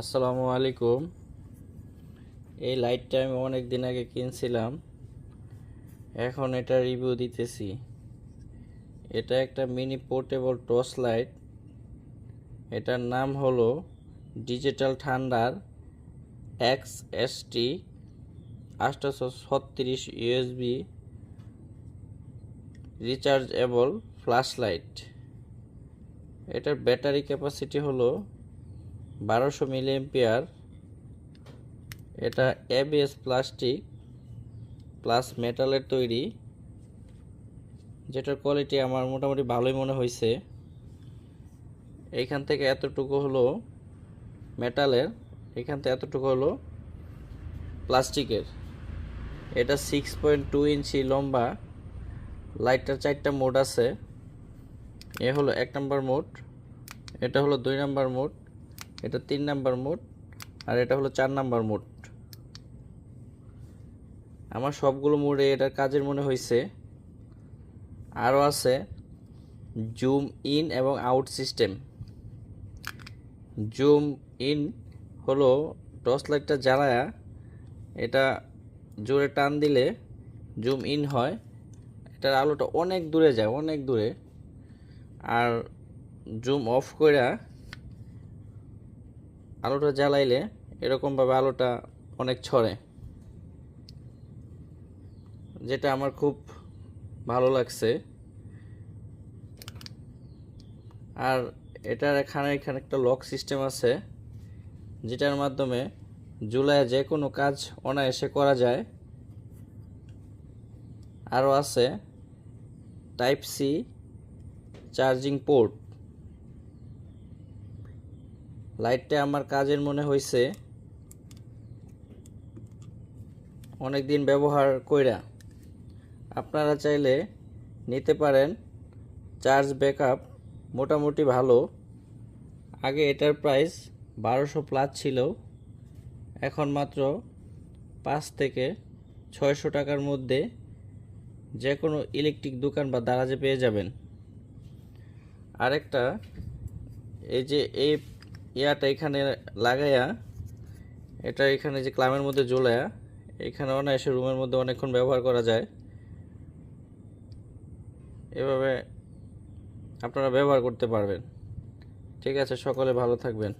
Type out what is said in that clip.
আসসালামু আলাইকুম। এই লাইটটা আমি অনেক দিন আগে কিনছিলাম। এখন এটা রিভিউ দিতেছি। এটা একটা মিনি পোর্টেবল টর্চ লাইট এটার নাম হলো ডিজিটাল ঠান্ডার এক্স এস টি আটশোশো ছত্রিশ ইউএসবি রিচার্জেবল ফ্ল্যাশ লাইট এটার ব্যাটারি ক্যাপাসিটি হলো বারোশো মিলি এম্পিয়ার এটা এবিএস প্লাস্টিক প্লাস মেটালের তৈরি। যেটার কোয়ালিটি আমার মোটামুটি ভালোই মনে হয়েছে এইখান থেকে এতটুকু হলো মেটালের এখান থেকে এতটুকু হলো প্লাস্টিকের এটা সিক্স পয়েন্ট টু ইঞ্চি লম্বা। লাইটটার চারটা মোড আছে। এ হলো এক নম্বর মোড। এটা হলো দুই নম্বর মোড। এটা তিন নাম্বার মোড, আর এটা হলো চার নাম্বার মোড। আমার সবগুলো মোডে এটার কাজের মনে হয়েছে আরও আছে জুম ইন এবং আউট সিস্টেম। জুম ইন হলো টর্চ লাইটটা জ্বালায়া এটা জোরে টান দিলে জুম ইন হয়। এটার আলোটা অনেক দূরে যায়, অনেক দূরে। আর জুম অফ কইরা আলোটা জ্বালাইলে এরকমভাবে আলোটা অনেক ছড়ে। যেটা আমার খুব ভালো লাগছে। আর এটার এখানে এখানে একটা লক সিস্টেম আছে, যেটার মাধ্যমে জুলাই যে কোনো কাজ অনায়াসে করা যায়। আরও আছে টাইপ সি চার্জিং পোর্ট। লাইটটা আমার কাজের মনে হয়েছে অনেক দিন ব্যবহার কইরা। আপনারা চাইলে নিতে পারেন। চার্জ ব্যাকআপ মোটামুটি ভালো। আগে এটার প্রাইস বারোশো প্লাস ছিল। এখন মাত্র পাঁচ থেকে ছয়শো টাকার মধ্যে যে কোনো ইলেকট্রিক দোকান বা দারাজে পেয়ে যাবেন। আরেকটা, এই যে এই ইয়াটা এখানে লাগাইয়া, এটা এখানে যে ক্লামের মধ্যে জ্বলায়া এখানে অনায়াসে রুমের মধ্যে অনেকক্ষণ ব্যবহার করা যায়। এভাবে আপনারা ব্যবহার করতে পারবেন। ঠিক আছে, সকলে ভালো থাকবেন।